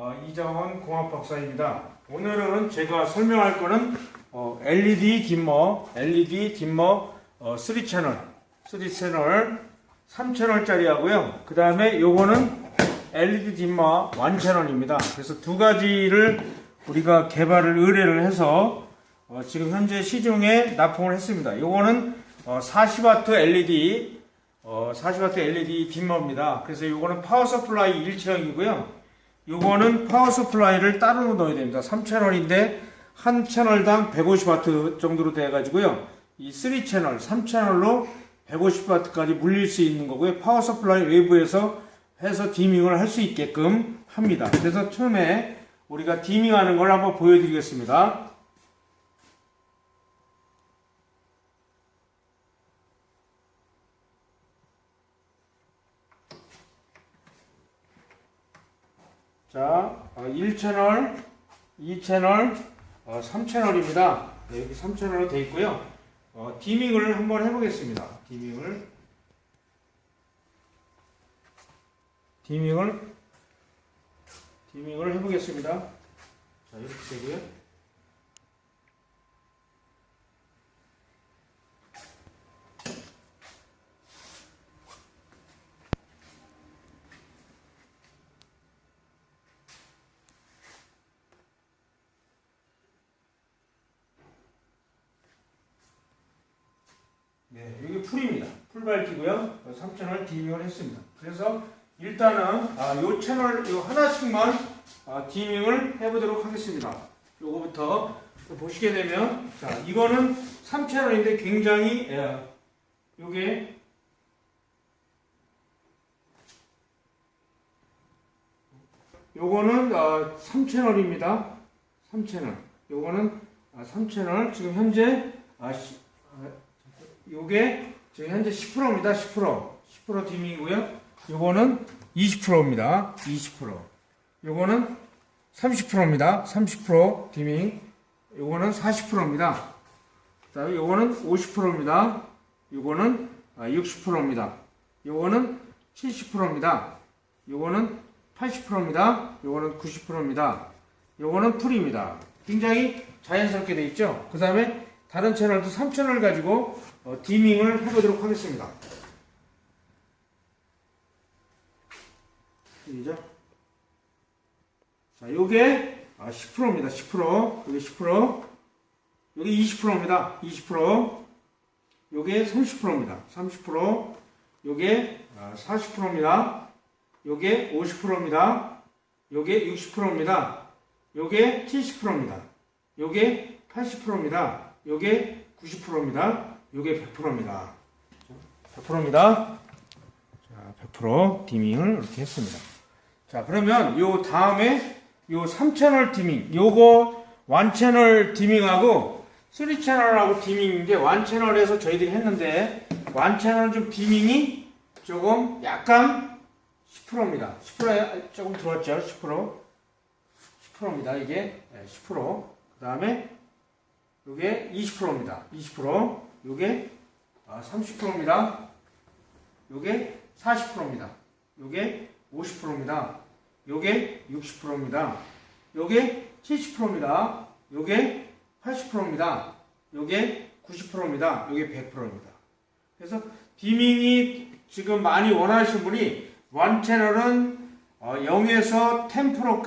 어, 이정원 공학 박사입니다. 오늘은 제가 설명할 거는 어, LED dimmer, LED dimmer 어, 3채널, 3채널, 3채널짜리 하고요. 그 다음에 요거는 LED dimmer 1채널입니다. 그래서 두 가지를 우리가 개발을 의뢰를 해서 어, 지금 현재 시중에 납품을 했습니다. 요거는 어, 40W LED 어, 40W LED dimmer입니다. 그래서 요거는 파워 서플라이 일체형이고요. 요거는 파워 서플라이를 따로 넣어야 됩니다. 3채널인데 한 채널당 150W 정도로 돼 가지고요. 이 3채널, 3채널로 150W까지 물릴 수 있는 거고요. 파워 서플라이 외부에서 해서 디밍을 할 수 있게끔 합니다. 그래서 처음에 우리가 디밍하는 걸 한번 보여드리겠습니다. 자, 1채널, 2채널, 3채널입니다. 네, 여기 3채널로 되어 있고요. 어, 디밍을 한번 해보겠습니다. 디밍을. 디밍을, 디밍을 해보겠습니다. 자, 이렇게 되고요. 네, 여기 풀입니다. 풀 밝기고요. 3채널 디밍을 했습니다. 그래서 일단은 아, 요 채널 요 하나씩만 아, 디밍을 해보도록 하겠습니다. 요거부터 보시게 되면 자 이거는 3채널인데 굉장히 예, 요게 요거는 아, 3채널입니다. 3채널. 요거는 아, 3채널 지금 현재 아, 시, 아, 요게 지금 현재 10%입니다. 10%. 10% 디밍이고요. 요거는 20%입니다. 20%. 요거는 30%입니다. 30% 디밍. 요거는 40%입니다. 그다음에 요거는 50%입니다. 요거는 60%입니다. 요거는 70%입니다. 요거는 80%입니다. 요거는 90%입니다. 요거는 풀입니다. 굉장히 자연스럽게 돼 있죠. 그 다음에 다른 채널도 3채널 가지고 어, 디밍을 해보도록 하겠습니다. 시작. 자, 요게 아, 10%입니다. 10%. 요게 10%. 요게 20%입니다. 20%. 요게 30%입니다. 30%. 요게 아, 40%입니다. 요게 50%입니다. 요게 60%입니다. 요게 70%입니다. 요게 80%입니다. 요게 90%입니다. 요게 100%입니다. 100%입니다. 자, 100% 디밍을 이렇게 했습니다. 자, 그러면 요 다음에 요 3채널 디밍, 요거 1채널 디밍하고 3채널하고 디밍인데 1채널에서 저희들이 했는데 1채널 좀 디밍이 조금 약간 10%입니다. 10%에 조금 들어왔죠? 10%. 10%입니다. 이게 10%. 그 다음에 요게 20%입니다. 20%. 요게 30%입니다. 요게 40%입니다. 요게 50%입니다. 요게 60%입니다. 요게 70%입니다. 요게 80%입니다. 요게 90%입니다. 요게 100%입니다. 그래서 디밍이 지금 많이 원하시는 분이 원 채널은 0에서 10%까지